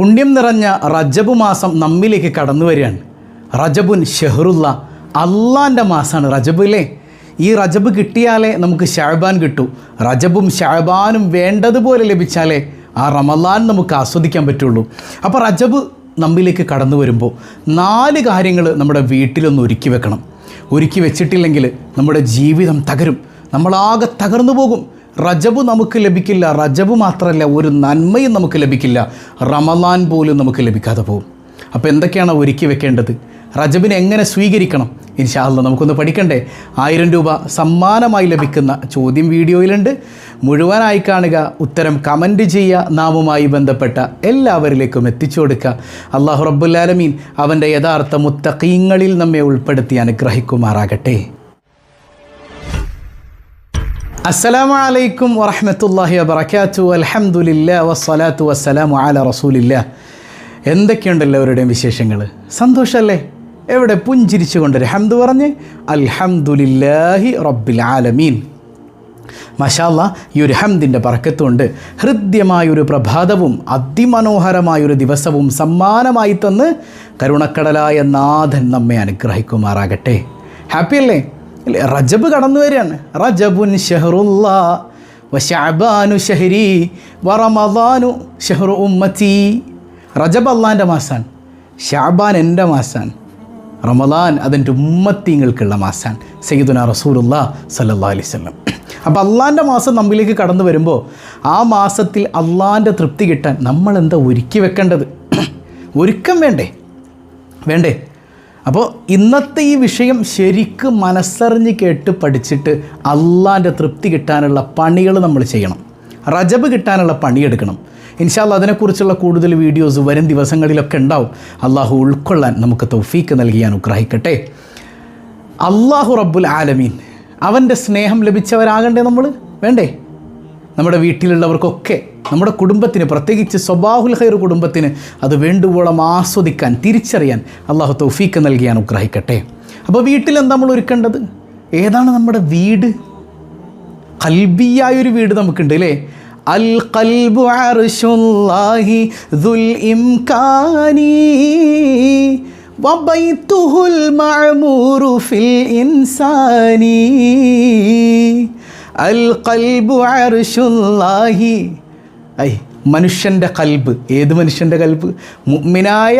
പുണ്യം നിറഞ്ഞ റജബ് മാസം നമ്മിലേക്ക് കടന്നു വരികയാണ്. റജബുൻ ഷെഹറുല്ല അള്ളാന്റെ മാസമാണ് റജബ് അല്ലേ ഈ റജബ് കിട്ടിയാലേ നമുക്ക് ഷാബാൻ കിട്ടൂ. റജബും ഷാബാനും വേണ്ടതുപോലെ ലഭിച്ചാലേ ആ റമലാൻ നമുക്ക് ആസ്വദിക്കാൻ പറ്റുള്ളൂ. അപ്പോൾ റജബ് നമ്മിലേക്ക് കടന്നു വരുമ്പോൾ നാല് കാര്യങ്ങൾ നമ്മുടെ വീട്ടിലൊന്ന് ഒരുക്കി വെക്കണം. ഒരുക്കി വെച്ചിട്ടില്ലെങ്കിൽ നമ്മുടെ ജീവിതം തകരും. നമ്മളാകെ തകർന്നു പോകും. റജബ് നമുക്ക് ലഭിക്കില്ല റജബ് മാത്രമല്ല ഒരു നന്മയും നമുക്ക് ലഭിക്കില്ല. റമലാൻ പോലും നമുക്ക് ലഭിക്കാതെ പോകും. അപ്പോൾ എന്തൊക്കെയാണ് ഒരുക്കി വെക്കേണ്ടത്? റജബിനെ എങ്ങനെ സ്വീകരിക്കണം? ഇൻഷാല്ല നമുക്കൊന്ന് പഠിക്കണ്ടേ? ആയിരം രൂപ സമ്മാനമായി ലഭിക്കുന്ന ചോദ്യം വീഡിയോയിലുണ്ട്. മുഴുവനായി കാണുക ഉത്തരം കമന്റ് ചെയ്യുക നാമുമായി ബന്ധപ്പെട്ട എല്ലാവരിലേക്കും എത്തിച്ചു കൊടുക്കുക. അള്ളാഹു റബ്ബുല്ലാലമീൻ അവന്റെ യഥാർത്ഥ മുത്തഖീങ്ങളിൽ നമ്മെ ഉൾപ്പെടുത്തി അനുഗ്രഹിക്കുമാറാകട്ടെ. അസ്സലാമു അലൈക്കും വറഹമത്തല്ലാഹി വബർക്കാത്തു അലഹമുല്ല വസ്സലാത്തു വസ്സലാമു അല റസൂലില്ല എന്തൊക്കെയുണ്ട് എല്ലാവരുടെയും വിശേഷങ്ങൾ സന്തോഷമല്ലേ എവിടെ പുഞ്ചിരിച്ചുകൊണ്ട് ഹംദ് പറഞ്ഞ് അൽഹംദുലില്ലാഹി റബ്ബിൽ ആലമീൻ. മഷാല്ല ഈ ഒരു ഹംദിന്റെ പറക്കത്തുകൊണ്ട് ഹൃദ്യമായൊരു പ്രഭാതവും അതിമനോഹരമായൊരു ദിവസവും സമ്മാനമായി തന്ന് കരുണക്കടലായ നാഥൻ നമ്മെ അനുഗ്രഹിക്കുമാറാകട്ടെ. ഹാപ്പി അല്ലേ? റജബ് കടന്നു വരികയാണ്. റജബുൻ ഷെഹറുല്ല വഷാബാനു ഷെഹരി വറമദാനു ഷെഹറു ഉമ്മത്തി. റജബ് അള്ളാന്റെ മാസമാണ് ഷാബാൻ എന്റെ മാസമാണ് റമദാൻ അതിന്റെ ഉമ്മത്തിങ്ങൾക്കുള്ള മാസമാണ് സയ്യിദുന റസൂലുള്ള അലൈഹി വസല്ലം. അപ്പോൾ അള്ളാന്റെ മാസം നമ്മിലേക്ക് കടന്നു വരുമ്പോൾ ആ മാസത്തിൽ അള്ളാന്റെ തൃപ്തി കിട്ടാൻ നമ്മൾ എന്താ ഒരുക്കി വെക്കേണ്ടത്? ഒരുക്കം വേണ്ടേ? വേണ്ടേ? അപ്പോൾ ഇന്നത്തെ ഈ വിഷയം ശരിക്കും മനസ്സറിഞ്ഞ് കേട്ട് പഠിച്ചിട്ട് അള്ളാന്റെ തൃപ്തി കിട്ടാനുള്ള പണികൾ നമ്മൾ ചെയ്യണം. റജബ് കിട്ടാനുള്ള പണിയെടുക്കണം ഇൻഷാല്ല അതിനെക്കുറിച്ചുള്ള കൂടുതൽ വീഡിയോസ് വരും ദിവസങ്ങളിലൊക്കെ ഉണ്ടാവും. അള്ളാഹു ഉൾക്കൊള്ളാൻ നമുക്ക് തൗഫീക്ക് നൽകി അനുഗ്രഹിക്കട്ടെ. അള്ളാഹു റബ്ബുൽ ആലമീൻ. അവന്റെ സ്നേഹം ലഭിച്ചവരാകണ്ടേ നമ്മൾ വേണ്ടേ? നമ്മുടെ വീട്ടിലുള്ളവർക്കൊക്കെ നമ്മുടെ കുടുംബത്തിന് പ്രത്യേകിച്ച് സ്വബാഹുൽ ഹൈർ കുടുംബത്തിന് അത് വേണ്ടുവോളം ആസ്വദിക്കാൻ തിരിച്ചറിയാൻ അള്ളാഹു തൗഫീക്ക് നൽകി അനുഗ്രഹിക്കട്ടെ. അപ്പോൾ വീട്ടിൽ എന്താ നമ്മൾ ഒരുക്കേണ്ടത്? ഏതാണ് നമ്മുടെ വീട്? കൽബിയായൊരു വീട് നമുക്കുണ്ട് അല്ലേ? അൽ കൽബു അർഷുല്ലാഹി ദുൽ ഇംകാനി വബൈത്തുഹുൽ മഅമൂറു ഫിൽ ഇൻസാനി അൽ ഐ മനുഷ്യന്റെ കൽബ്. ഏത് മനുഷ്യന്റെ കൽബ്? മുഅ്മിനായ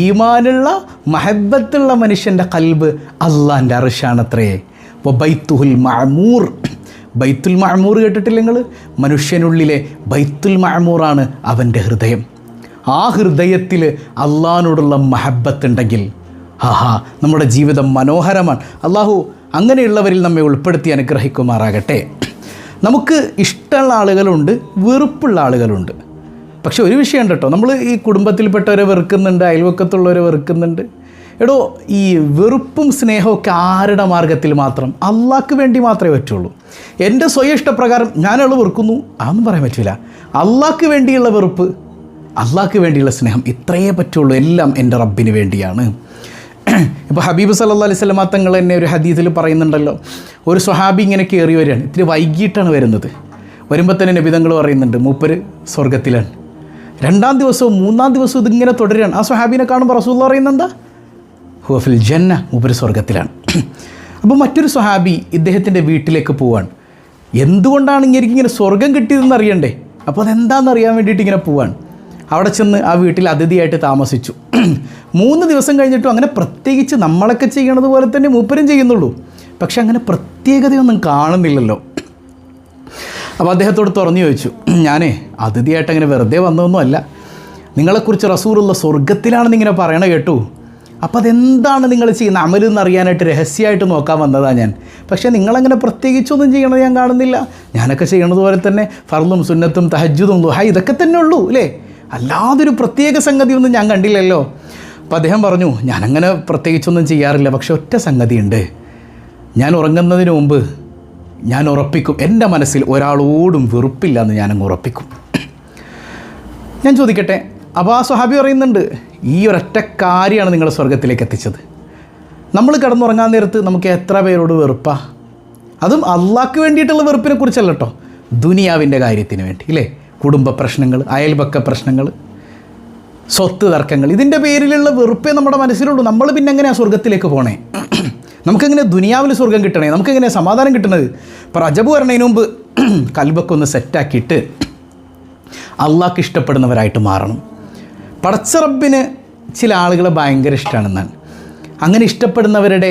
ഈമാനുള്ള മഹബത്തുള്ള മനുഷ്യന്റെ കൽബ് അള്ളാന്റെ അറിഷാണത്രേ ബൈത്തുഹുൽ മഅമൂർ. ബൈത്തുൽ മഅമൂർ കേട്ടിട്ടില്ല നിങ്ങൾ മനുഷ്യനുള്ളിലെ ബൈത്തുൽ മഅമൂറാണ് അവന്റെ ഹൃദയം. ആ ഹൃദയത്തിൽ അള്ളാഹിനോടുള്ള മഹബത്തുണ്ടെങ്കിൽ ആഹാ നമ്മുടെ ജീവിതം മനോഹരമാണ്. അള്ളാഹു അങ്ങനെയുള്ളവരിൽ നമ്മെ ഉൾപ്പെടുത്തി അനുഗ്രഹിക്കുമാറാകട്ടെ. നമുക്ക് ഇഷ്ടമുള്ള ആളുകളുണ്ട് വെറുപ്പുള്ള ആളുകളുണ്ട്. പക്ഷെ ഒരു വിഷയം കേട്ടോ നമ്മൾ ഈ കുടുംബത്തിൽപ്പെട്ടവരെ വെറുക്കുന്നുണ്ട് അയൽവക്കത്തുള്ളവരെ വെറുക്കുന്നുണ്ട്. എടോ ഈ വെറുപ്പും സ്നേഹവും ഒക്കെ ആരുടെ മാർഗത്തിൽ മാത്രം? അള്ളാഹ്ക്ക് വേണ്ടി മാത്രമേ പറ്റുള്ളൂ. എന്റെ സ്വയം ഇഷ്ടപ്രകാരം ഞാനവൾ വെറുക്കുന്നു അതൊന്നും പറയാൻ പറ്റില്ല. അള്ളാഹ്ക്ക് വേണ്ടിയുള്ള വെറുപ്പ് അള്ളാഹ്ക്ക് വേണ്ടിയുള്ള സ്നേഹം ഇത്രയേ പറ്റുള്ളൂ. എല്ലാം എന്റെ റബ്ബിന് വേണ്ടിയാണ്. ഇപ്പോൾ ഹബീബ് സല്ലാ അലൈഹി സ്വലമാ തങ്ങൾ തന്നെ ഒരു ഹദീസിൽ പറയുന്നുണ്ടല്ലോ ഒരു സ്വഹാബി ഇങ്ങനെ കയറി വരികയാണ്. ഇത്തിരി വൈകിട്ടാണ് വരുന്നത്. വരുമ്പോൾ തന്നെ നബിതങ്ങൾ പറയുന്നുണ്ട് മൂപ്പര് സ്വർഗത്തിലാണ് രണ്ടാം ദിവസവും മൂന്നാം ദിവസവും ഇതിങ്ങനെ തുടരുകയാണ്. ആ സ്വഹാബിനെ കാണുമ്പോൾ റസൂൽ പറയുന്നത് എന്താ ഹുഫിൽ ജന്ന മൂപ്പര് സ്വർഗത്തിലാണ് അപ്പോൾ മറ്റൊരു സ്വഹാബി ഇദ്ദേഹത്തിന്റെ വീട്ടിലേക്ക് പോവാണ്. എന്തുകൊണ്ടാണ് ഇങ്ങനെ ഇങ്ങനെ സ്വർഗം കിട്ടിയതെന്ന് അറിയണ്ടേ? അപ്പോൾ അതെന്താണെന്ന് അറിയാൻ വേണ്ടിയിട്ട് ഇങ്ങനെ പോവാണ്. അവിടെ ചെന്ന് ആ വീട്ടിൽ അതിഥിയായിട്ട് താമസിച്ചു. മൂന്ന് ദിവസം കഴിഞ്ഞിട്ടും അങ്ങനെ പ്രത്യേകിച്ച് നമ്മളൊക്കെ ചെയ്യണത് പോലെ തന്നെ മൂപ്പരും ചെയ്യുന്നുള്ളൂ. പക്ഷെ അങ്ങനെ പ്രത്യേകതയൊന്നും കാണുന്നില്ലല്ലോ. അപ്പോൾ അദ്ദേഹത്തോട് തുറന്നു ചോദിച്ചു ഞാനേ അതിഥിയായിട്ട് അങ്ങനെ വെറുതെ വന്നതൊന്നുമല്ല നിങ്ങളെക്കുറിച്ച് റസൂറുള്ള സ്വർഗത്തിലാണെന്ന് ഇങ്ങനെ പറയണ കേട്ടു. അപ്പോൾ അതെന്താണ് നിങ്ങൾ ചെയ്യുന്ന അമലെന്ന് അറിയാനായിട്ട് രഹസ്യമായിട്ട് നോക്കാൻ വന്നതാണ് ഞാൻ. പക്ഷേ നിങ്ങളങ്ങനെ പ്രത്യേകിച്ചൊന്നും ചെയ്യണത് ഞാൻ കാണുന്നില്ല. ഞാനൊക്കെ ചെയ്യണത് പോലെ തന്നെ ഫർളും സുന്നത്തും തഹജ്ജുദും ലുഹ ഇതൊക്കെ തന്നെ ഉള്ളൂ അല്ലേ? അല്ലാതൊരു പ്രത്യേക സംഗതി ഒന്നും ഞാൻ കണ്ടില്ലല്ലോ. അപ്പോൾ അദ്ദേഹം പറഞ്ഞു ഞാനങ്ങനെ പ്രത്യേകിച്ചൊന്നും ചെയ്യാറില്ല പക്ഷെ ഒറ്റ സംഗതിയുണ്ട്. ഞാൻ ഉറങ്ങുന്നതിന് മുമ്പ് ഞാൻ ഉറപ്പിക്കും. എന്റെ മനസ്സിൽ ഒരാളോടും വെറുപ്പില്ല എന്ന് ഞാനങ്ങ് ഉറപ്പിക്കും. ഞാൻ ചോദിക്കട്ടെ അപ്പോൾ ആ സ്വഹാബി പറയുന്നുണ്ട് ഈ ഒരൊറ്റ കാര്യമാണ് നിങ്ങളെ സ്വർഗത്തിലേക്ക് എത്തിച്ചത്. നമ്മൾ കിടന്നുറങ്ങാൻ നേരത്ത് നമുക്ക് എത്ര പേരോട് വെറുപ്പാ? അതും അള്ളാഹ്ക്ക് വേണ്ടിയിട്ടുള്ള വെറുപ്പിനെ കുറിച്ചല്ല കേട്ടോ ദുനിയാവിന്റെ കാര്യത്തിന് വേണ്ടി ഇല്ലേ? കുടുംബ പ്രശ്നങ്ങൾ അയൽപക്ക പ്രശ്നങ്ങൾ സ്വത്ത് തർക്കങ്ങൾ. ഇതിന്റെ പേരിലുള്ള വെറുപ്പേ നമ്മുടെ മനസ്സിലുള്ളൂ. നമ്മൾ പിന്നെ എങ്ങനെയാണ് സ്വർഗത്തിലേക്ക് പോണേ? നമുക്കെങ്ങനെ ദുനിയാവിൽ സ്വർഗം കിട്ടണേ? നമുക്കെങ്ങനെ സമാധാനം കിട്ടണത് ഇപ്പോൾ റജബ് വരണതിന് മുമ്പ് കൽബൊക്കെ ഒന്ന് സെറ്റാക്കിയിട്ട് അള്ളാഹ്ക്ക് ഇഷ്ടപ്പെടുന്നവരായിട്ട് മാറണം. പടച്ചറബിന് ചില ആളുകളെ ഭയങ്കര ഇഷ്ടമാണെന്നാണ് അങ്ങനെ ഇഷ്ടപ്പെടുന്നവരുടെ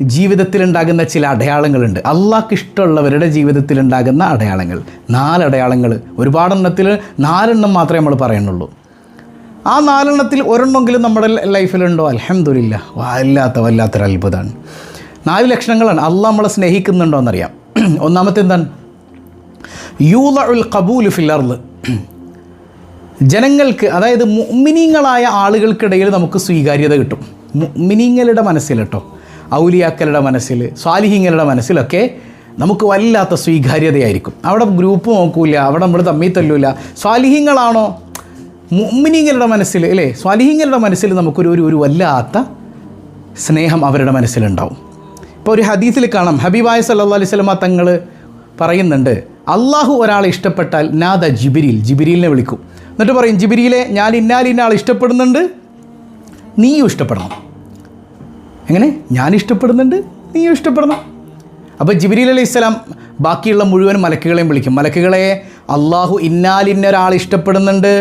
ജീവിതത്തിലുണ്ടാകുന്ന ചില അടയാളങ്ങളുണ്ട്. അള്ളാഹ്ക്ക് ഇഷ്ടമുള്ളവരുടെ ജീവിതത്തിലുണ്ടാകുന്ന അടയാളങ്ങൾ. നാലടയാളങ്ങൾ. ഒരുപാടെണ്ണത്തിൽ നാലെണ്ണം മാത്രമേ നമ്മൾ പറയുന്നുള്ളൂ ആ നാലെണ്ണത്തിൽ ഒരെണ്ണമെങ്കിലും നമ്മുടെ ലൈഫിലുണ്ടോ? അലഹമില്ല വല്ലാത്ത വല്ലാത്തൊരു അത്ഭുതമാണ് നാല് ലക്ഷണങ്ങളാണ്. അള്ളാഹ് നമ്മളെ സ്നേഹിക്കുന്നുണ്ടോ എന്നറിയാം ഒന്നാമത്തെ എന്താണ് യൂല ഉൽ കബൂൽ ഫില്ലർൽ ജനങ്ങൾക്ക് അതായത് മുഅ്മിനീങ്ങളായ ആളുകൾക്കിടയിൽ നമുക്ക് സ്വീകാര്യത കിട്ടും. മുഅ്മിനീങ്ങളുടെ മനസ്സിൽ കേട്ടോ. ഔലിയാക്കളുടെ മനസ്സിൽ സ്വാലിഹിങ്ങളുടെ മനസ്സിലൊക്കെ നമുക്ക് വല്ലാത്ത സ്വീകാര്യതയായിരിക്കും. അവിടെ ഗ്രൂപ്പ് നോക്കൂല അവിടെ നമ്മൾ തമ്മിൽ തല്ലൂല. സ്വാലിഹിങ്ങളാണോ? മുഅ്മിനീങ്ങളുടെ മനസ്സിൽ അല്ലേ? സ്വാലിഹിങ്ങളുടെ മനസ്സിൽ നമുക്കൊരു ഒരു ഒരു വല്ലാത്ത സ്നേഹം അവരുടെ മനസ്സിലുണ്ടാവും. ഇപ്പോൾ ഒരു ഹദീസിൽ കാണാം ഹബീബായ സല്ലാ അലൈഹി സ്വലമ തങ്ങൾ പറയുന്നുണ്ട് അള്ളാഹു ഒരാളെ ഇഷ്ടപ്പെട്ടാൽ നാദ ജിബിരിൽ ജിബിരിലിനെ വിളിക്കും. എന്നിട്ട് പറയും ജിബിരിയിലെ ഞാൻ ഇന്നാലിന്നാൾ ഇഷ്ടപ്പെടുന്നുണ്ട് നീയും ഇഷ്ടപ്പെടണം. എങ്ങനെ? ഞാൻ ഇഷ്ടപ്പെടുന്നുണ്ട് നീയും ഇഷ്ടപ്പെടണം. അപ്പോൾ ജിബിരിൽ അലൈഹി ഇസ്ലാം ബാക്കിയുള്ള മുഴുവൻ മലക്കുകളെയും വിളിക്കും. മലക്കുകളെ അള്ളാഹു ഇന്നാലിന്ന ഒരാൾ ഇഷ്ടപ്പെടുന്നുണ്ട്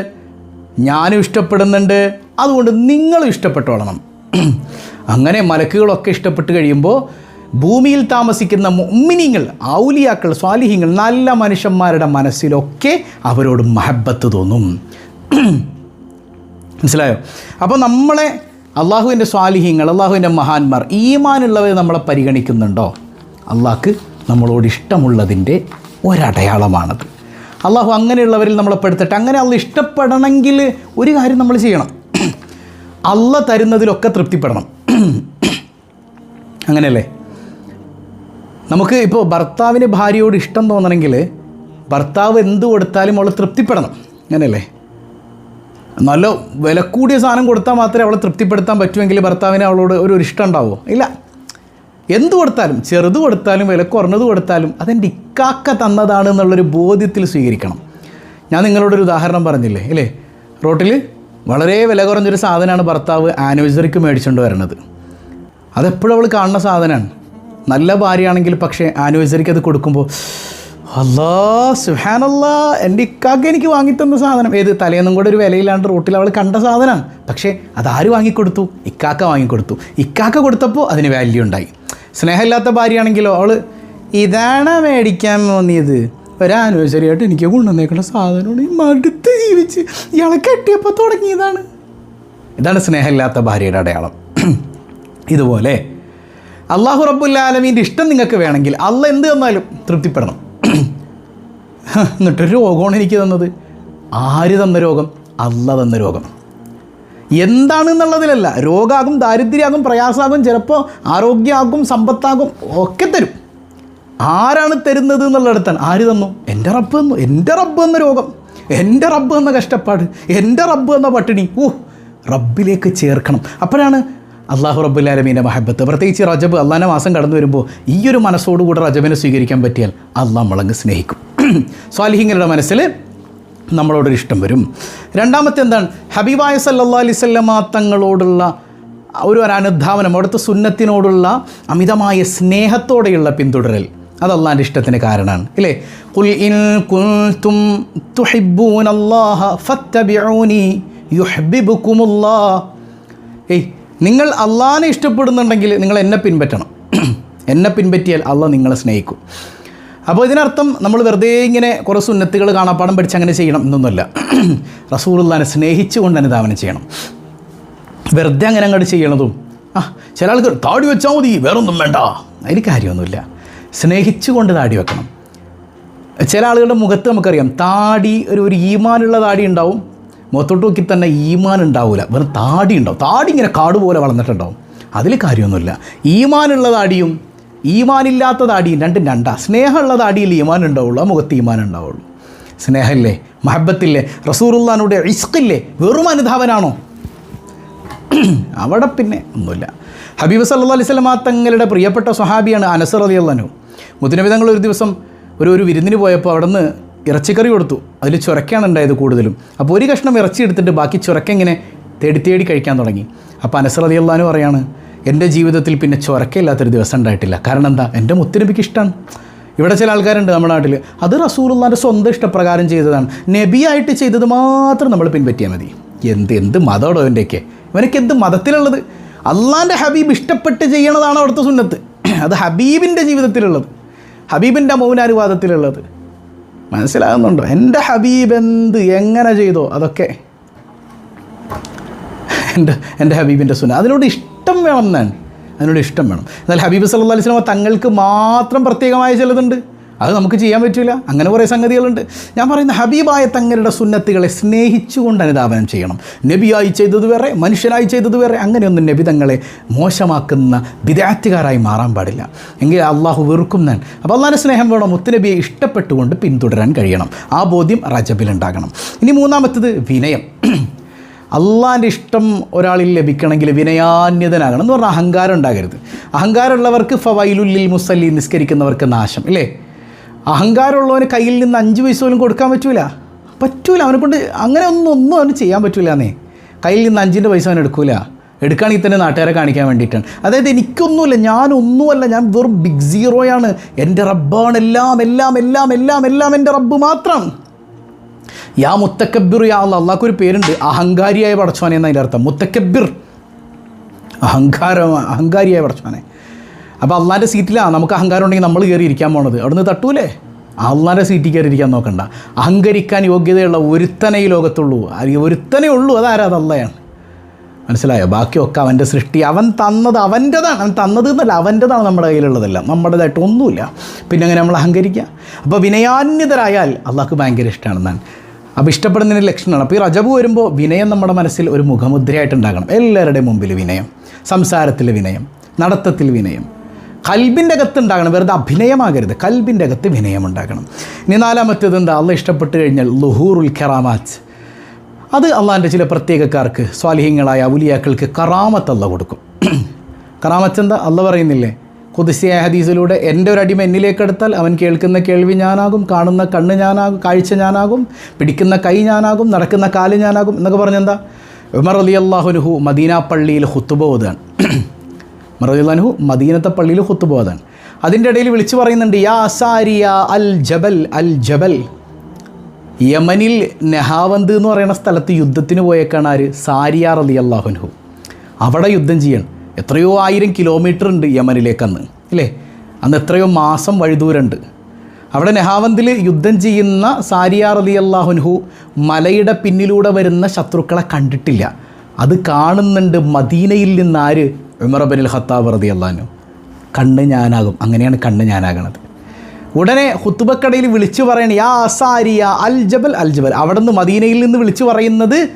ഞാനും ഇഷ്ടപ്പെടുന്നുണ്ട് അതുകൊണ്ട് നിങ്ങളും ഇഷ്ടപ്പെട്ടോളണം. അങ്ങനെ മലക്കുകളൊക്കെ ഇഷ്ടപ്പെട്ട് കഴിയുമ്പോൾ ഭൂമിയിൽ താമസിക്കുന്ന മുമ്മിനിങ്ങൾ ഔലിയാക്കൾ സ്വാലിഹിങ്ങൾ നല്ല മനുഷ്യന്മാരുടെ മനസ്സിലൊക്കെ അവരോട് മഹബത്ത് തോന്നും. മനസ്സിലായോ? അപ്പോൾ നമ്മളെ അള്ളാഹുവിന്റെ സ്വാലിഹ്യങ്ങൾ അള്ളാഹുവിന്റെ മഹാന്മാർ ഈമാനുള്ളവർ നമ്മളെ പരിഗണിക്കുന്നുണ്ടോ? അള്ളാഹ്ക്ക് നമ്മളോട് ഇഷ്ടമുള്ളതിന്റെ ഒരടയാളമാണത്. അള്ളാഹു അങ്ങനെയുള്ളവരിൽ നമ്മളെ പെടുത്തട്ടെ. അങ്ങനെ അള്ള ഇഷ്ടപ്പെടണമെങ്കിൽ ഒരു കാര്യം നമ്മൾ ചെയ്യണം. അള്ള തരുന്നതിലൊക്കെ തൃപ്തിപ്പെടണം. അങ്ങനെയല്ലേ? നമുക്ക് ഇപ്പോൾ ഭർത്താവിന് ഭാര്യയോട് ഇഷ്ടം തോന്നണമെങ്കിൽ ഭർത്താവ് എന്ത് കൊടുത്താലും അവൾ തൃപ്തിപ്പെടണം. അങ്ങനെയല്ലേ? നല്ല വില കൂടിയ സാധനം കൊടുത്താൽ മാത്രമേ അവളെ തൃപ്തിപ്പെടുത്താൻ പറ്റുമെങ്കിൽ ഭർത്താവിന് അവളോട് ഒരു ഇഷ്ടം ഉണ്ടാവുമോ? ഇല്ല. എന്ത് കൊടുത്താലും ചെറുത് കൊടുത്താലും വില കുറഞ്ഞത് കൊടുത്താലും അതെന്റെ ഇക്കാക്ക തന്നതാണ് എന്നുള്ളൊരു ബോധ്യത്തിൽ സ്വീകരിക്കണം. ഞാൻ നിങ്ങളോടൊരു ഉദാഹരണം പറഞ്ഞില്ലേ? ഇല്ലേ? റോട്ടിൽ വളരെ വില കുറഞ്ഞൊരു സാധനമാണ് ഭർത്താവ് ആനിവേഴ്സറിക്ക് മേടിച്ചുകൊണ്ട് വരണത്. അതെപ്പോഴും അവൾ കാണുന്ന സാധനമാണ്. നല്ല ഭാര്യയാണെങ്കിൽ പക്ഷേ ആനിവേഴ്സറിക്ക് അത് കൊടുക്കുമ്പോൾ അല്ലാ സുഹാനല്ലാ എന്റെ ഇക്കാക്ക എനിക്ക് വാങ്ങിത്തന്ന സാധനം. ഏത് തലേന്നും കൂടെ ഒരു വിലയില്ലാണ്ട് റോട്ടിൽ അവൾ കണ്ട സാധനമാണ്. പക്ഷേ അതാര് വാങ്ങിക്കൊടുത്തു? ഇക്കാക്ക വാങ്ങിക്കൊടുത്തു. ഇക്കാക്ക കൊടുത്തപ്പോൾ അതിന് വാല്യൂ ഉണ്ടായി. സ്നേഹമില്ലാത്ത ഭാര്യയാണെങ്കിലോ അവൾ ഇതാണ് മേടിക്കാൻ തോന്നിയത് ഒരു ആനിവേഴ്സറി ആയിട്ട് എനിക്ക് കൊണ്ടുവന്നേക്കുന്ന സാധനമാണ്. ഈ മടുത്ത് ജീവിച്ച് ഇയാളെ കെട്ടിയപ്പോൾ തുടങ്ങിയതാണ്. ഇതാണ് സ്നേഹമില്ലാത്ത ഭാര്യയുടെ അടയാളം. ഇതുപോലെ അള്ളാഹു റബ്ബുല്ലാലമീന്റെ ഇഷ്ടം നിങ്ങൾക്ക് വേണമെങ്കിൽ അള്ള എന്ത് തന്നാലും തൃപ്തിപ്പെടണം. എന്നിട്ടൊരു രോഗമാണ് എനിക്ക് തന്നത്. ആര് തന്ന രോഗം? അല്ല തന്ന രോഗം. എന്താണെന്നുള്ളതിലല്ല രോഗാകും ദാരിദ്ര്യമാകും പ്രയാസമാകും ചിലപ്പോൾ ആരോഗ്യമാകും സമ്പത്താകും ഒക്കെ തരും. ആരാണ് തരുന്നത് എന്നുള്ളിടത്താണ് ആര് തന്നു? എന്റെ റബ്ബ് തന്നു. എന്റെ റബ്ബ് എന്ന രോഗം. എന്റെ റബ്ബ് എന്ന കഷ്ടപ്പാട്. എന്റെ റബ്ബ് എന്ന പട്ടിണി. ഓ റബ്ബിലേക്ക് ചേർക്കണം. അപ്പോഴാണ് അള്ളാഹു റബ്ബുല്ലാലമീന്റെ മഹബത്ത്. പ്രത്യേകിച്ച് റജബ് അള്ളാന്റെ മാസം കടന്നു വരുമ്പോൾ ഈ ഒരു മനസ്സോടുകൂടെ റജബിനെ സ്വീകരിക്കാൻ പറ്റിയാൽ അള്ളാഹ് മുളങ്ങ് സ്നേഹിക്കും. സ്വാലിഹിങ്ങളുടെ മനസ്സിൽ നമ്മളോടൊരു ഇഷ്ടം വരും. രണ്ടാമത്തെ എന്താണ്? ഹബീബായ സല്ലാ അലിസ്വല്ലമ തങ്ങളോടുള്ള ഒരു അനുധാവനം അവിടുത്തെ സുന്നത്തിനോടുള്ള അമിതമായ സ്നേഹത്തോടെയുള്ള പിന്തുടരൽ. അത് അള്ളാന്റെ ഇഷ്ടത്തിന് കാരണമാണ്. ഇല്ലേ? കുൽ ഇൻ തുഹിബ്ബൂന അല്ലാഹ ഏയ് നിങ്ങൾ അള്ളാഹിനെ ഇഷ്ടപ്പെടുന്നുണ്ടെങ്കിൽ നിങ്ങൾ എന്നെ പിൻപറ്റണം. എന്നെ പിൻപറ്റിയാൽ അള്ളാഹ് നിങ്ങളെ സ്നേഹിക്കും. അപ്പോൾ ഇതിനർത്ഥം നമ്മൾ വെറുതെ ഇങ്ങനെ കുറേ സുന്നത്തുകൾ കാണാപ്പാടം പഠിച്ച് അങ്ങനെ ചെയ്യണം എന്നൊന്നുമല്ല. റസൂറുല്ലാനെ സ്നേഹിച്ചുകൊണ്ട് അനുധാവനം ചെയ്യണം. വെറുതെ അങ്ങനെ അങ്ങോട്ട് ചെയ്യണതും ആ ചില ആൾക്ക് താടി വെച്ചാൽ മതി വേറൊന്നും വേണ്ട. അതിന് കാര്യമൊന്നുമില്ല. സ്നേഹിച്ചുകൊണ്ട് താടി വെക്കണം. ചില ആളുകളുടെ മുഖത്ത് നമുക്കറിയാം താടി ഒരു ഒരു ഈമാനുള്ള താടി ഉണ്ടാവും. മുഖത്തോട്ട് നോക്കി തന്നെ ഈമാൻ ഉണ്ടാവില്ല വെറും താടി ഉണ്ടാവും. താടി ഇങ്ങനെ കാട് പോലെ വളർന്നിട്ടുണ്ടാവും. അതിൽ കാര്യമൊന്നുമില്ല. ഈമാനുള്ള താടിയും ഈമാനില്ലാത്ത താടിയും രണ്ടും. രണ്ടാ സ്നേഹമുള്ള താടിയിൽ ഈമാൻ ഉണ്ടാവുള്ളൂ. മുഖത്ത് ഈമാൻ ഉണ്ടാവുള്ളൂ. സ്നേഹമില്ലേ? മഹബത്തില്ലേ? റസൂറുല്ലാനോട് ഇസ്ഖില്ലേ? വെറും അനുധാവനാണോ അവിടെ പിന്നെ ഒന്നുമില്ല. ഹബീബ് സല്ലാ അലൈഹി സ്വലമാ തങ്ങളുടെ പ്രിയപ്പെട്ട സ്വഹാബിയാണ് അനസർ അലി അള്ളനു മുത്തനബി തങ്ങൾ ഒരു ദിവസം ഒരു ഒരു വിരുന്നിന് പോയപ്പോൾ അവിടെ നിന്ന് ഇറച്ചിക്കറി കൊടുത്തു. അതിൽ ചുരക്കാണ് ഉണ്ടായത് കൂടുതലും. അപ്പോൾ ഒരു കഷ്ണം ഇറച്ചി എടുത്തിട്ട് ബാക്കി ചുരക്ക ഇങ്ങനെ തേടി തേടി കഴിക്കാൻ തുടങ്ങി. അപ്പോൾ അനസർ അലി അള്ളാനു പറയാണ് എന്റെ ജീവിതത്തിൽ പിന്നെ ചൊരക്കയില്ലാത്തൊരു ദിവസം ഉണ്ടായിട്ടില്ല. കാരണം എന്താ? എന്റെ മുത്തുനബിക്ക് ഇഷ്ടമാണ് ഇവിടെ ചില ആൾക്കാരുണ്ട് നമ്മുടെ നാട്ടിൽ അത് റസൂലുള്ളാന്റെ സ്വന്തം ഇഷ്ടപ്രകാരം ചെയ്തതാണ്. നബിയായിട്ട് ചെയ്തത് മാത്രം നമ്മൾ പിൻപറ്റിയാൽ മതി. എന്ത് എന്ത് മതമാണോ ഇവന്റെയൊക്കെ ഇവനൊക്കെ എന്ത് മതത്തിലുള്ളത്? അള്ളാന്റെ ഹബീബ് ഇഷ്ടപ്പെട്ട് ചെയ്യണതാണ് അവിടുത്തെ സുന്നത്ത്. അത് ഹബീബിന്റെ ജീവിതത്തിലുള്ളത്. ഹബീബിന്റെ മൗനാനുവാദത്തിലുള്ളത്. മനസ്സിലാകുന്നുണ്ടോ? എന്റെ ഹബീബ് എന്ത് എങ്ങനെ ചെയ്തോ അതൊക്കെ? എന്റെ എന്റെ ഹബീബിന്റെ സുന അതിനോട് ഇഷ്ടം വേണം എന്നാണ്. അതിനോട് ഇഷ്ടം വേണം. എന്നാൽ ഹബീബ് സല്ലാ അലൈഹി വസല്ലം തങ്ങൾക്ക് മാത്രം പ്രത്യേകമായ ചിലതുണ്ട്. അത് നമുക്ക് ചെയ്യാൻ പറ്റില്ല അങ്ങനെ കുറേ സംഗതികളുണ്ട്. ഞാൻ പറയുന്ന ഹബീബായ തങ്ങളുടെ സുന്നത്തുകളെ സ്നേഹിച്ചുകൊണ്ട് അനുധാപനം ചെയ്യണം. നബിയായി ചെയ്തത് വേറെ മനുഷ്യനായി ചെയ്തത് വേറെ. അങ്ങനെയൊന്നും നബി തങ്ങളെ മോശമാക്കുന്ന വിദ്യാർത്ഥികാരായി മാറാൻ പാടില്ല. എങ്കിൽ അള്ളാഹു വെറുക്കും ഞാൻ അപ്പോൾ അള്ളാഹിന്റെ സ്നേഹം വേണം. മുത്തുനബിയെ ഇഷ്ടപ്പെട്ടുകൊണ്ട് പിന്തുടരാൻ കഴിയണം. ആ ബോധ്യം റജബിലുണ്ടാകണം. ഇനി മൂന്നാമത്തത് വിനയം. അള്ളാന്റെ ഇഷ്ടം ഒരാളിൽ ലഭിക്കണമെങ്കിൽ വിനയാന്യതനാകണം എന്ന് പറഞ്ഞാൽ അഹങ്കാരം ഉണ്ടാകരുത്. അഹങ്കാരമുള്ളവർക്ക് ഫവൈലുല്ലിൽ മുസല്ലി നിസ്കരിക്കുന്നവർക്ക് നാശം ഇല്ലേ? അഹങ്കാരമുള്ളവന് കയ്യിൽ നിന്ന് അഞ്ച് പൈസ പോലും കൊടുക്കാൻ പറ്റൂല. പറ്റൂല അവനെ കൊണ്ട് അങ്ങനെ ഒന്നും ഒന്നും അവന് ചെയ്യാൻ പറ്റൂല എന്നേ കയ്യിൽ നിന്ന് അഞ്ചിന്റെ പൈസ അവൻ എടുക്കൂല. എടുക്കുകയാണെങ്കിൽ തന്നെ നാട്ടുകാരെ കാണിക്കാൻ വേണ്ടിയിട്ടാണ്. അതായത് എനിക്കൊന്നുമില്ല ഞാനൊന്നുമല്ല ഞാൻ വെറും ബിഗ് സീറോയാണ് എന്റെ റബ്ബാണ് എല്ലാം എല്ലാം എല്ലാം എല്ലാം എല്ലാം എന്റെ റബ്ബ് മാത്രം. യാ മുത്തക്കബിർ യാ അല്ല അള്ളാഹ്ക്ക് ഒരു പേരുണ്ട്. അഹങ്കാരിയായ പടച്ചോനെ എന്നതിന്റെ അർത്ഥം. മുത്തക്കബിർ. അഹങ്കാര അഹങ്കാരിയായ പടച്ചോനെ. അപ്പോൾ അള്ളാന്റെ സീറ്റിലാണ് നമുക്ക് അഹങ്കാരം ഉണ്ടെങ്കിൽ നമ്മൾ കയറി ഇരിക്കാൻ പോണത്. അവിടുന്ന് തട്ടൂലേ? അള്ളാന്റെ സീറ്റിൽ കയറി ഇരിക്കാൻ നോക്കണ്ട. അഹങ്കരിക്കാൻ യോഗ്യതയുള്ള ഒരുത്തനെ ഈ ലോകത്തുള്ളൂ. അല്ലെങ്കിൽ ഒരുത്തനേ ഉള്ളൂ. അതാരാ? അത് അള്ളയാണ്. മനസ്സിലായോ? ബാക്കിയൊക്കെ അവന്റെ സൃഷ്ടി. അവൻ തന്നത് അവന്റെതാണ് അവൻ തന്നത് എന്നല്ല അവന്റെതാണ് നമ്മുടെ കയ്യിലുള്ളതെല്ലാം. നമ്മുടേതായിട്ട് ഒന്നുമില്ല. പിന്നെ അങ്ങനെ നമ്മൾ അഹങ്കരിക്കുക? അപ്പോൾ വിനയാന്യതരായാൽ അള്ളാഹ്ക്ക് ഭയങ്കര ഇഷ്ടമാണെന്നാണ്. അപ്പോൾ ഇഷ്ടപ്പെടുന്നതിന്റെ ലക്ഷണമാണ് അപ്പോൾ ഈ റജബ് വരുമ്പോൾ വിനയം നമ്മുടെ മനസ്സിൽ ഒരു മുഖമുദ്രയായിട്ടുണ്ടാകണം. എല്ലാവരുടെയും മുമ്പിൽ വിനയം സംസാരത്തിൽ വിനയം നടത്തത്തിൽ വിനയം. കൽബിന്റെ അകത്ത് ഉണ്ടാകണം വെറുതെ അഭിനയമാകരുത്. കൽബിന്റെ അകത്ത് വിനയം ഉണ്ടാകണം. ഇനി നാലാമത്തേത് എന്താ? അള്ള ഇഷ്ടപ്പെട്ട് കഴിഞ്ഞാൽ ലുഹൂറുൽ കെറാമാച്ച് അത് അള്ളാന്റെ ചില പ്രത്യേകക്കാർക്ക് സ്വാലിഹ്യങ്ങളായ ഔലിയാക്കൾക്ക് കറാമത്ത് അല്ല കൊടുക്കും. കറാമത്ത് എന്താ? അല്ല പറയുന്നില്ലേ? കുതിസിയായ ഹദീസിലൂടെ എന്റെ ഒരു അടിമ എന്നിലേക്കെടുത്താൽ അവൻ കേൾക്കുന്ന കേൾവി ഞാനാകും കാണുന്ന കണ്ണ് ഞാനാകും കാഴ്ച ഞാനാകും പിടിക്കുന്ന കൈ ഞാനാകും നടക്കുന്ന കാൽ ഞാനാകും എന്നൊക്കെ പറഞ്ഞെന്താ ഉമർ അലി അള്ളാഹുനുഹു മദീന പള്ളിയിൽ ഹുത്തുബോധാണ് ഉമർ അലി അള്ളാഹുനു മദീനത്തെ പള്ളിയിൽ ഹുത്തുബോധാണ് അതിന്റെ ഇടയിൽ വിളിച്ചു പറയുന്നുണ്ട് യാ സാരിയ അൽ ജബൽ അൽ ജബൽ. യമനിൽ നെഹാവന്ത് എന്ന് പറയുന്ന സ്ഥലത്ത് യുദ്ധത്തിന് പോയേക്കാണ് ആര്? സാരിയാർ അലി അള്ളാഹുനുഹു അവിടെ യുദ്ധം ചെയ്യണം. എത്രയോ ആയിരം കിലോമീറ്റർ ഉണ്ട് യമനിലേക്കന്ന് അന്ന് ഇല്ലേ? അന്ന് എത്രയോ മാസം വഴിദൂരമുണ്ട്. അവിടെ നെഹാവന്തിൽ യുദ്ധം ചെയ്യുന്ന സാരിയാർ അലി അള്ളാഹുൻഹു മലയുടെ പിന്നിലൂടെ വരുന്ന ശത്രുക്കളെ കണ്ടിട്ടില്ല. അത് കാണുന്നുണ്ട് മദീനയിൽ നിന്ന് ആര്? ഉമറബനിൽ ഹത്താബ് റതി അള്ളാഹു കണ്ണ് ഞാനാകും. അങ്ങനെയാണ് കണ്ണ് ഞാനാകണത്. ഉടനെ ഹുത്തുബക്കടയിൽ വിളിച്ചു പറയണ യാ സാരിയ അൽ ജബൽ അൽ ജബൽ. അവിടെ നിന്ന് മദീനയിൽ നിന്ന് വിളിച്ചു പറയുന്നത്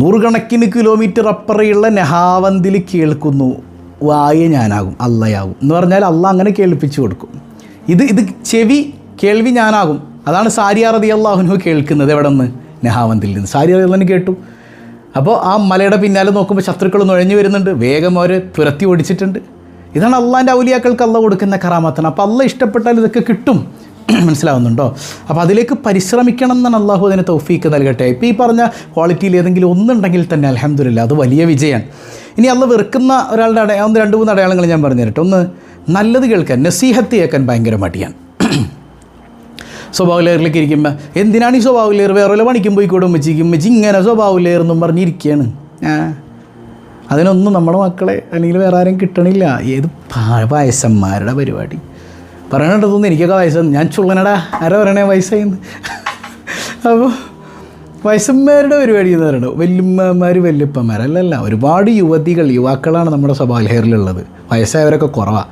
നൂറുകണക്കിന് കിലോമീറ്റർ അപ്പുറയുള്ള നെഹാവന്തിൽ കേൾക്കുന്നു. വായ ഞാനാകും അള്ളയാകും എന്ന് പറഞ്ഞാൽ അല്ല അങ്ങനെ കേൾപ്പിച്ചു കൊടുക്കും. ഇത് ഇത് ചെവി കേൾവി ഞാനാകും. അതാണ് സാരിയ റതി അള്ളാഹുനു കേൾക്കുന്നത് എവിടെ നിന്ന് നെഹാവന്തിൽ നിന്ന്. സാരിയ റതി കേട്ടു. അപ്പോൾ ആ മലയുടെ പിന്നാലെ നോക്കുമ്പോൾ ശത്രുക്കൾ നുഴഞ്ഞു വരുന്നുണ്ട്. വേഗം അവർ തുരത്തി ഓടിച്ചിട്ടുണ്ട്. ഇതാണ് അള്ളാന്റെ ഔലിയാക്കൾക്ക് അള്ള കൊടുക്കുന്ന കറാമത്താണ് അപ്പോൾ അള്ള ഇഷ്ടപ്പെട്ടാൽ ഇതൊക്കെ കിട്ടും. മനസ്സിലാവുന്നുണ്ടോ? അപ്പോൾ അതിലേക്ക് പരിശ്രമിക്കണം എന്നാണ് അള്ളാഹു അതിന് തൗഫീക്ക് നൽകട്ടെ. ഇപ്പോൾ ഈ പറഞ്ഞ ക്വാളിറ്റിയിൽ ഏതെങ്കിലും ഒന്നുണ്ടെങ്കിൽ തന്നെ അലഹമില്ല അത് വലിയ വിജയമാണ് ഇനി അള്ള വെറുക്കുന്ന ഒരാളുടെ അടയ ഒന്ന് രണ്ട് മൂന്ന് അടയാളങ്ങൾ ഞാൻ പറഞ്ഞു തരട്ടെ. ഒന്ന് നല്ലത് കേൾക്കാൻ നസീഹത്ത് കേൾക്കാൻ ഭയങ്കര മടിയാണ്. സ്വഭാവലേറിലേക്ക് ഇരിക്കുമ്പോൾ എന്തിനാണ് ഈ സ്വഭാവലേർ വേറെ വല്ല പണിക്കും പോയി പോയിക്കൂടെ ഉമ്മച്ചിക്കും. ഉമ്മച്ചി ഇങ്ങനെ സ്വഭാവലേർ എന്നും പറഞ്ഞിരിക്കുകയാണ് അതിനൊന്നും നമ്മുടെ മക്കളെ അല്ലെങ്കിൽ വേറെ ആരും കിട്ടണില്ല. ഏത് വയസ്സന്മാരുടെ പരിപാടി. പറയണതൊന്നും എനിക്കൊക്കെ വയസ്സ്. ഞാൻ ചുള്ളനടാ. ആരാ പറയണേ? വയസ്സായിന്ന്. അപ്പോൾ വയസ്സന്മാരുടെ പരിപാടി എന്ന് പറയുന്നത് വല്യമ്മമാർ വല്യപ്പന്മാരല്ലല്ല. ഒരുപാട് യുവതികൾ യുവാക്കളാണ് നമ്മുടെ സ്വഭാവലഹറിലുള്ളത് വയസ്സായവരൊക്കെ കുറവാണ്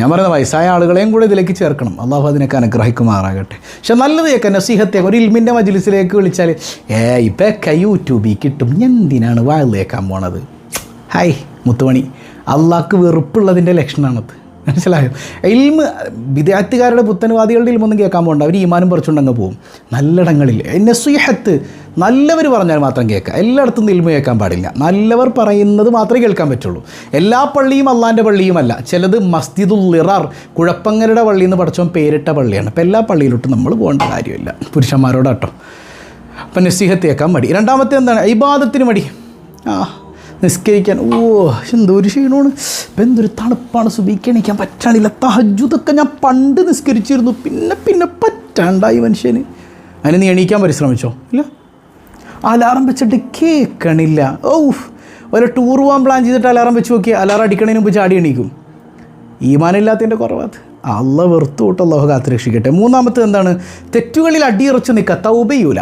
ഞാൻ പറയുന്നത് വയസ്സായ ആളുകളെയും കൂടെ ഇതിലേക്ക് ചേർക്കണം. അള്ളാഹു അതിനൊക്കെ അനുഗ്രഹിക്കുമാറാകട്ടെ. പക്ഷെ നല്ലത് കേൾക്കാൻ നസീഹത്തെ ഒരു ഇൽമിന്റെ മജിലിസിലേക്ക് വിളിച്ചാൽ ഏ ഇപ്പൊക്കെ യൂട്യൂബിൽ കിട്ടും. എന്തിനാണ് വാഴ കേൾക്കാൻ പോണത്? ഹായ് മുത്തുമണി. അള്ളാഹ്ക്ക് വെറുപ്പുള്ളതിന്റെ ലക്ഷണമാണത് മനസ്സിലായോ? ഇൽമ് വിദ്യാർത്ഥികാരുടെ പുത്തൻവാദികളുടെ ഇൽമൊന്നും കേൾക്കാൻ പോകണ്ട. അവർ ഈമാനും പറിച്ചുകൊണ്ടങ്ങ് പോകും. നല്ലിടങ്ങളിൽ സുഹത്ത് നല്ലവർ പറഞ്ഞാൽ മാത്രം കേൾക്കുക. എല്ലായിടത്തും നിന്ന് ഇൽമ കേൾക്കാൻ പാടില്ല. നല്ലവർ പറയുന്നത് മാത്രമേ കേൾക്കാൻ പറ്റുള്ളൂ. എല്ലാ പള്ളിയും അള്ളാന്റെ പള്ളിയുമല്ല. ചിലത് മസ്ജിദുൽ ലിറാർ കുഴപ്പങ്ങളുടെ പള്ളി എന്ന് പഠിച്ചവൻ പേരിട്ട പള്ളിയാണ്. അപ്പോൾ എല്ലാ പള്ളിയിലോട്ടും നമ്മൾ പോകേണ്ട കാര്യമില്ല. പുരുഷന്മാരോടാട്ടോ. അപ്പം നസീഹത്ത് കേൾക്കാൻ മടി. രണ്ടാമത്തെ എന്താണ്? ഇബാദത്തിന് മടി. ആ നിസ്കരിക്കാൻ. ഓ എന്തോ ഒരു ക്ഷീണമാണ്. ഇപ്പം എന്തൊരു തണുപ്പാണ്. സുബീക്കണിക്കാൻ പറ്റാണില്ല തഹജുദൊക്കെ ഞാൻ പണ്ട് നിസ്കരിച്ചിരുന്നു. പിന്നെ പിന്നെ പറ്റാണ്ടായി മനുഷ്യന്. അതിന് നീ എണീക്കാൻ പരിശ്രമിച്ചോ? ഇല്ല. അലാറം വെച്ചിട്ട് കേൾക്കണില്ല ഓ ഒരു ടൂർ പോകാൻ പ്ലാൻ ചെയ്തിട്ട് അലാറം വെച്ച് നോക്കി അലാറം അടിക്കണതിന് മുമ്പ് ചാടി എണീക്കും. ഈമാനില്ലാത്തതിന്റെ കുറവാത്. അള്ള വെറുത്തു തൊട്ട് അള്ളാഹു കാത്ത് രക്ഷിക്കട്ടെ മൂന്നാമത്തെ എന്താണ്? തെറ്റുകളിൽ അടിയിറച്ച് നിൽക്കുക തൗബയൂല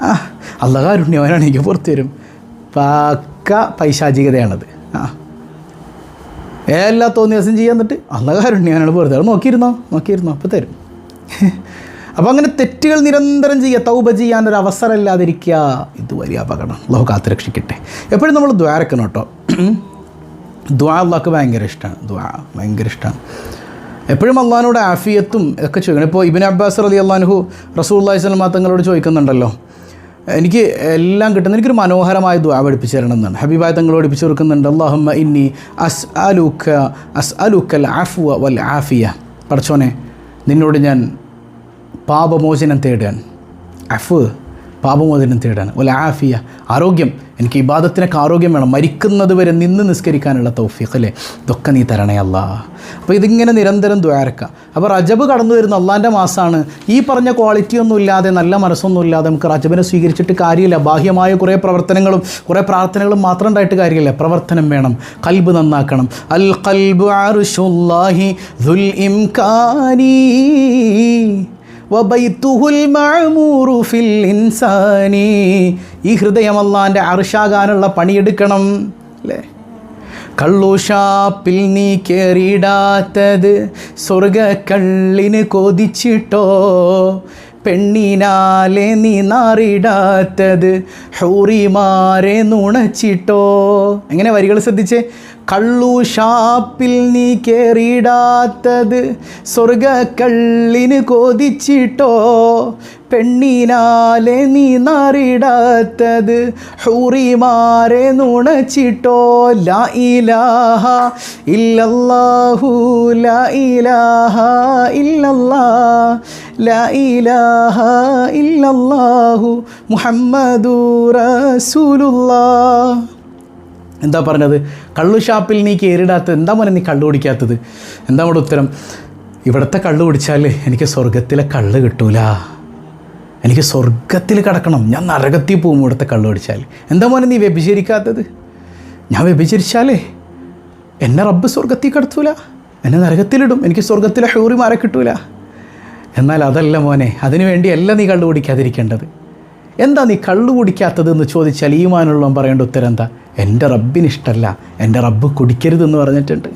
ആ അള്ളകാരുണ്യവനാണ് എനിക്ക് പുറത്തു വരും. പക്ക പൈശാചികതയാണത്. ആ. എല്ലാ തോന്നി ദിവസം ചെയ്യാൻ എന്നിട്ട് അള്ളകാരുണ്യവനാണ് വെറുതെ നോക്കിയിരുന്നോ? നോക്കിയിരുന്നോ? അപ്പോൾ തരും. അപ്പോൾ അങ്ങനെ തെറ്റുകൾ നിരന്തരം ചെയ്യുക തൗബ അവസരം ഇല്ലാതിരിക്കുക ഇത് വലിയ അപകടം അള്ളാഹു കാത്തുരക്ഷിക്കട്ടെ എപ്പോഴും നമ്മൾ ദ്വാരക്കണം കേട്ടോ. ദ്വാ അള്ളാഹ്ക്ക് ഭയങ്കര ഇഷ്ടമാണ് ദ്വാ ഭയങ്കര ഇഷ്ടമാണ് എപ്പോഴും അള്ളഹാനോട് ആഫിയത്തും ഒക്കെ ചോദിക്കണം. ഇപ്പോൾ ഇബിൻ അബ്ബാസ് അലി അള്ളാഹു റസൂല്ലാഹി സ്വലമാ തങ്ങളോട് ചോദിക്കുന്നുണ്ടല്ലോ. എനിക്ക് എല്ലാം കിട്ടുന്ന എനിക്കൊരു മനോഹരമായ ദ്വാ പഠിപ്പിച്ചു തരണം എന്നാണ്. ഹബീബായ തങ്ങൾ പഠിപ്പിച്ചു കൊടുക്കുന്നുണ്ട് അള്ളാഹുമ്മ ഇന്നി അസ് അലുക്ക അസ് അലുക്കൽ ആഫുവ വൽ ആഫിയ. പഠിച്ചോനെ നിന്നോട് ഞാൻ പാപമോചനം തേടാൻ അഫ് പാപമോചനം തേടാൻ. ഒല ആഫിയ ആരോഗ്യം. എനിക്ക് ഇബാദത്തിനൊക്കെ ആരോഗ്യം വേണം. മരിക്കുന്നത് വരെ നിന്ന് നിസ്കരിക്കാനുള്ള തൗഫീഖ് അല്ലേ? ഇതൊക്കെ നീ തരണേ അല്ലാ. അപ്പോൾ ഇതിങ്ങനെ നിരന്തരം ദ്വാരക്കുക അപ്പോൾ റജബ് കടന്നു വരുന്ന അള്ളാന്റെ മാസമാണ് ഈ പറഞ്ഞ ക്വാളിറ്റി ഒന്നും ഇല്ലാതെ നല്ല മനസ്സൊന്നും ഇല്ലാതെ നമുക്ക് റജബിനെ സ്വീകരിച്ചിട്ട് കാര്യമില്ല. ബാഹ്യമായ കുറേ പ്രവർത്തനങ്ങളും കുറേ പ്രാർത്ഥനകളും മാത്രം ഉണ്ടായിട്ട് കാര്യമില്ല. പ്രവർത്തനം വേണം. കൽബ് നന്നാക്കണം. അൽ കൽബ് ആറുഷുല്ലാഹി ദുൽ ഇംകാനി. മഅമൂറു ഫിൽ ഈ ഹൃദയം അള്ളാന്റെ അർഷാകാനുള്ള പണിയെടുക്കണം അല്ലേ? കള്ളുഷാപ്പിൽ നീ കേറിയിടാത്തത് സ്വർഗ കള്ളിന് കൊതിച്ചിട്ടോ? പെണ്ണിനാലെ നീ നാറിടാത്തത് ഹൗറിമാരെ നുണച്ചിട്ടോ? എങ്ങനെ വരികൾ ശ്രദ്ധിച്ചേ? കള്ളു ഷാപ്പിൽ നീ കേറിയിടാത്തത് സ്വർഗക്കള്ളിന് കൊതിച്ചിട്ടോ? പെണ്ണിനാലെ നീ നാറിടാത്തത് ഹൂറിമാരെ നുണച്ചിട്ടോ? ലാ ഇലാഹ ഇല്ലല്ലാഹു ലാ ഇലാഹ ഇല്ലല്ലാ ലാ ഇലാഹ ഇല്ലല്ലാഹു മുഹമ്മദു റസൂലുള്ളാഹ്. എന്താ പറഞ്ഞത്? കള്ളു ഷാപ്പിൽ നീ കയറിടാത്തത് എന്താ മോനെ നീ കള്ളു കുടിക്കാത്തത്? എന്താ നമ്മുടെ ഉത്തരം? ഇവിടുത്തെ കള്ളു കുടിച്ചാൽ എനിക്ക് സ്വർഗത്തിലെ കള്ള് കിട്ടൂല. എനിക്ക് സ്വർഗത്തിൽ കിടക്കണം. ഞാൻ നരകത്തിൽ പോകും ഇവിടുത്തെ കള്ളു കുടിച്ചാൽ എന്താ മോനെ നീ വ്യഭിചരിക്കാത്തത്? ഞാൻ വ്യഭിചരിച്ചാലേ എന്നെ റബ്ബ് സ്വർഗത്തിൽ കിടത്തൂല. എന്നെ നരകത്തിലിടും. എനിക്ക് സ്വർഗത്തിലെ ഹൂറിമാരെ കിട്ടൂല. എന്നാൽ അതല്ല മോനെ അതിനു വേണ്ടിയല്ല നീ കള്ളു കുടിക്കാതിരിക്കേണ്ടത്. എന്താ നീ കള്ളു കുടിക്കാത്തത് എന്ന് ചോദിച്ചാൽ ഈമാനുള്ളവൻ പറയേണ്ട ഉത്തരം എന്താ? എന്റെ റബ്ബിന് ഇഷ്ടമല്ല എന്റെ റബ്ബ് കുടിക്കരുതെന്ന് പറഞ്ഞിട്ടുണ്ട്.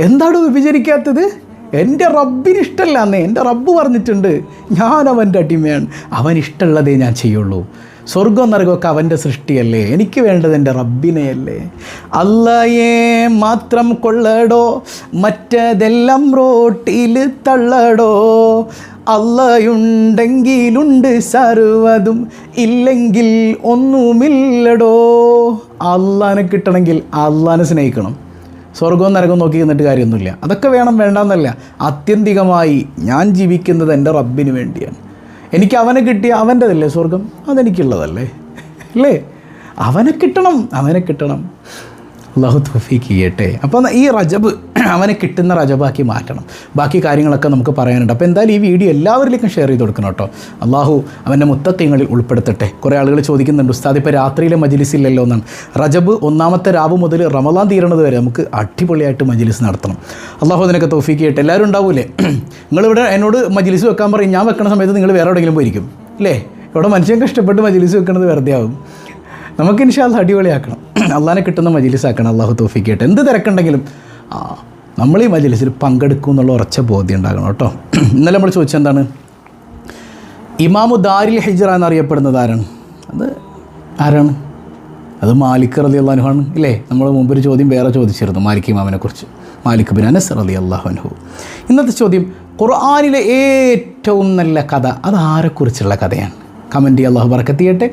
എന്താണ് വിഭജനിക്കാത്തത് എന്റെ റബ്ബിന് ഇഷ്ടമല്ല എന്നേ എന്റെ റബ്ബ് പറഞ്ഞിട്ടുണ്ട്. ഞാൻ അവന്റെ അടിമയാണ് അവൻ ഇഷ്ടമുള്ളതേ ഞാൻ ചെയ്യുള്ളൂ. സ്വർഗം നരകമൊക്കെ അവന്റെ സൃഷ്ടിയല്ലേ എനിക്ക് വേണ്ടത് എന്റെ റബ്ബിനെയല്ലേ. അല്ലയെ മാത്രം കൊള്ളടോ മറ്റതെല്ലാം റോട്ടിൽ തള്ളടോ. അല്ലയുണ്ടെങ്കിലുണ്ട് സർവതും. ഇല്ലെങ്കിൽ ഒന്നുമില്ലടോ. അള്ളാനെ കിട്ടണമെങ്കിൽ അള്ളാനെ സ്നേഹിക്കണം. സ്വർഗവും നരകവും നോക്കി നിന്നിട്ട് കാര്യമൊന്നുമില്ല. അതൊക്കെ വേണം വേണ്ടെന്നല്ല. ആത്യന്തികമായി ഞാൻ ജീവിക്കുന്നത് എന്റെ റബ്ബിന് വേണ്ടിയാണ്. എനിക്ക് അവനെ കിട്ടിയ അവന്റെതല്ലേ സ്വർഗം അതെനിക്കുള്ളതല്ലേ? അല്ലേ? അവനെ കിട്ടണം അവനെ കിട്ടണം. അള്ളാഹു തൗഫീക്ക് ചെയ്യട്ടെ. അപ്പോൾ ഈ റജബ് അവനെ കിട്ടുന്ന റജബാക്കി മാറ്റണം. ബാക്കി കാര്യങ്ങളൊക്കെ നമുക്ക് പറയാനുണ്ട്. അപ്പോൾ എന്തായാലും ഈ വീഡിയോ എല്ലാവരിലേക്കും ഷെയർ ചെയ്ത് കൊടുക്കണം കേട്ടോ. അള്ളാഹു അവന്റെ മുത്തത്യങ്ങളിൽ ഉൾപ്പെടുത്തട്ടെ. കുറേ ആളുകൾ ചോദിക്കുന്നുണ്ട് ഉസ്താദ് ഇപ്പോൾ രാത്രിയിലെ മജിലിസില്ലല്ലോ എന്നാണ്. റജബ് ഒന്നാമത്തെ രാവ് മുതൽ റമലാൻ തീരണത് വരെ നമുക്ക് അടിപൊളിയായിട്ട് മജിലിസ് നടത്തണം. അള്ളാഹു അതിനൊക്കെ തോഫിക്ക് ചെയ്യട്ടെ എല്ലാവരും ഉണ്ടാവൂലേ? നിങ്ങളിവിടെ എന്നോട് മജിലിസ് വെക്കാൻ പറയും ഞാൻ വെക്കണ സമയത്ത് നിങ്ങൾ വേറെ എവിടെയെങ്കിലും പോയിരിക്കും. അല്ലേ ഇവിടെ മനുഷ്യൻ കഷ്ടപ്പെട്ട് മജിലിസ് വെക്കുന്നത് വെറുതെ ആവും. നമുക്ക് ഇൻഷാല്ല അടിപൊളിയാക്കണം. അള്ളാനെ കിട്ടുന്ന മജിലിസാക്കണം. അള്ളാഹു തോഫിക്കട്ടെ എന്ത് തിരക്കുണ്ടെങ്കിലും ആ നമ്മൾ ഈ മജിലിസിൽ പങ്കെടുക്കും എന്നുള്ള ഉറച്ച ബോധ്യം ഉണ്ടാകണം കേട്ടോ. ഇന്നലെ നമ്മൾ ചോദിച്ചത് എന്താണ്? ഇമാമു ദാരിൽ ഹിജറ എന്നറിയപ്പെടുന്നത് ആരാണ്? അത് ആരാണ്? അത് മാലിക് റലി അള്ളാഹുഹാണ് ഇല്ലേ? നമ്മൾ മുമ്പ് ഒരു ചോദ്യം വേറെ ചോദിച്ചിരുന്നു മാലിക് ഇമാമിനെ കുറിച്ച്. മാലിക് ബിൻ അനസ് റലി അള്ളാഹുഹു ഇന്നത്തെ ചോദ്യം ഖുർആാനിലെ ഏറ്റവും നല്ല കഥ അത് ആരെക്കുറിച്ചുള്ള കഥയാണ്? കമന്റ് അള്ളാഹു ബർക്കത്ത് ചെയ്യട്ടെ.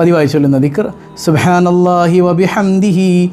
പതിവായി ചൊല്ലുന്ന ദിക്ർ സുബ്ഹാനല്ലാഹി വബിഹംദിഹി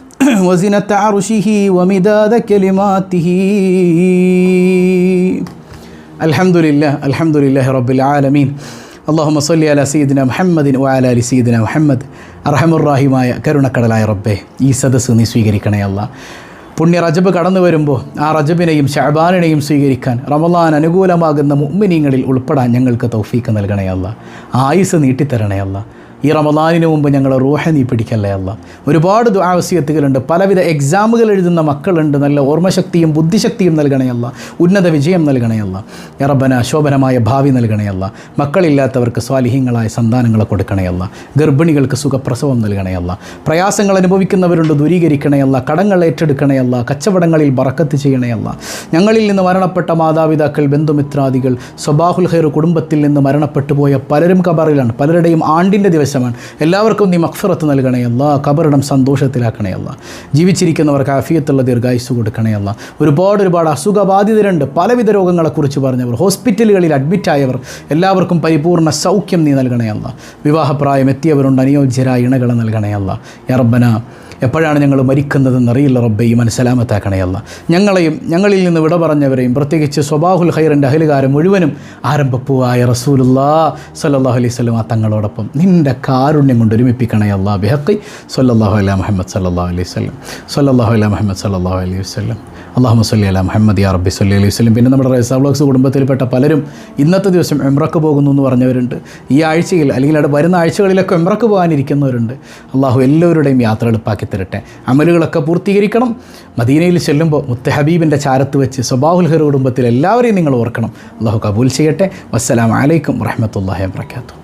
وزنة عرشه ومداد كلماته الحمد لله الحمد لله رب العالمين اللهم صل على سيدنا محمد وعلى ال سيدنا محمد അറഹമുറാഹിമായ കരുണക്കടലായ റബ്ബേ ഈ സദസ്സ് നീ സ്വീകരിക്കണേ അല്ല പുണ്യ റജബ് കടന്നു വരുമ്പോൾ ആ റജബിനെയും ഷഹബാനിനെയും സ്വീകരിക്കാൻ റമലാൻ അനുകൂലമാകുന്ന മുമ്മിനീങ്ങളിൽ ഉൾപ്പെടാൻ ഞങ്ങൾക്ക് തൗഫീക്ക് നൽകണേ അല്ല ആയുസ് നീട്ടിത്തരണേ അല്ല ഈ റമദാനിന് മുമ്പ് ഞങ്ങൾ റൂഹ നീ പിടിക്കല്ലേ അല്ല. ഒരുപാട് ദുആവസ്യത്തുകളുണ്ട് പലവിധ എക്സാമുകൾ എഴുതുന്ന മക്കളുണ്ട്. നല്ല ഓർമ്മശക്തിയും ബുദ്ധിശക്തിയും നൽകണയല്ല ഉന്നത വിജയം നൽകണയല്ല ഇറബന ശോഭനമായ ഭാവി നൽകണയല്ല മക്കളില്ലാത്തവർക്ക് സ്വാലിഹ്യങ്ങളായ സന്താനങ്ങളെ കൊടുക്കണയല്ല ഗർഭിണികൾക്ക് സുഖപ്രസവം നൽകണയല്ല പ്രയാസങ്ങൾ അനുഭവിക്കുന്നവരുണ്ട് ദൂരീകരിക്കണയല്ല കടങ്ങൾ ഏറ്റെടുക്കണയല്ല കച്ചവടങ്ങളിൽ ബറക്കത്ത് ചെയ്യണയല്ല ഞങ്ങളിൽ നിന്ന് മരണപ്പെട്ട മാതാപിതാക്കൾ ബന്ധുമിത്രാദികൾ സ്വബാഹുൽ ഹൈർ കുടുംബത്തിൽ നിന്ന് മരണപ്പെട്ടു പോയ പലരും കബറിലാണ് പലരുടെയും ആണ്ടിന്റെ ദിവസമാണ് എല്ലാവർക്കും നീ മക്ഫിറത്ത് നൽകണയല്ല കബറിടം സന്തോഷത്തിലാക്കണയല്ല. ജീവിച്ചിരിക്കുന്നവർക്ക് അഫിയത്തുള്ള ദീർഘായുസ് കൊടുക്കണയല്ല. ഒരുപാട് ഒരുപാട് അസുഖബാധിതരുണ്ട്. പലവിധ രോഗങ്ങളെക്കുറിച്ച് പറഞ്ഞവർ ഹോസ്പിറ്റലുകളിൽ അഡ്മിറ്റായവർ എല്ലാവർക്കും പരിപൂർണ സൗഖ്യം നീ നൽകണയല്ല. വിവാഹപ്രായം എത്തിയവരുണ്ട് അനുയോജ്യരായ ഇണകളെ നൽകണയല്ല. യറബന എപ്പോഴാണ് ഞങ്ങൾ മരിക്കുന്നതെന്ന് അറിയില്ല റബ്ബെ ഈ മനസ്സലാമത്താക്കണയല്ല ഞങ്ങളെയും ഞങ്ങളിൽ നിന്ന് വിട പറഞ്ഞവരെയും പ്രത്യേകിച്ച് സ്വബാഹുൽ ഹൈറിന്റെ അഹലുകാരം മുഴുവനും ആരംഭപ്പൂവായ റസൂലുല്ലാ സല്ലാഹു അലൈഹി സ്വലം തങ്ങളോടൊപ്പം നിന്റെ കാരുണ്യം കൊണ്ട് ഒരുമിപ്പിക്കണയല്ല ബിഹക്കി സല്ലാഹു അല്ല മുഹമ്മദ് സല്ലാ അലൈഹി സ്വലം സല്ലാഹു അല്ല മുഹമ്മദ് സല്ലാഹു അലൈഹി വസ്ലം അള്ളാഹു സല്ലി അല്ല മുഹമ്മദ് യാ റബ്ബി സല്ലി അലൈഹി വസ്ലം പിന്നെ നമ്മുടെ റൈസാ ബ്ലോഗ്സ് കുടുംബത്തിൽപ്പെട്ട പലരും ഇന്നത്തെ ദിവസം എംറക്ക് പോകുന്നു എന്ന് പറഞ്ഞവരുണ്ട്. ഈ ആഴ്ചയിൽ അല്ലെങ്കിൽ വരുന്ന ആഴ്ചകളിലൊക്കെ എംറക്ക് പോകാനിരിക്കുന്നവരുണ്ട്. അള്ളാഹു എല്ലാവരുടെയും യാത്ര എളുപ്പാക്കി തരട്ടെ അമലുകളൊക്കെ പൂർത്തീകരിക്കണം. മദീനയിൽ ചെല്ലുമ്പോൾ മുത്ത ഹബീബിന്റെ ചാരത്ത് വെച്ച് സ്വബാഹുൽ ഹെർ കുടുംബത്തിൽ എല്ലാവരെയും നിങ്ങൾ ഓർക്കണം. അള്ളാഹു കബൂൽ ചെയ്യട്ടെ. വസ്സലാം അലൈക്കും വറഹമത്തല്ലാഹി വാബർക്കാത്തു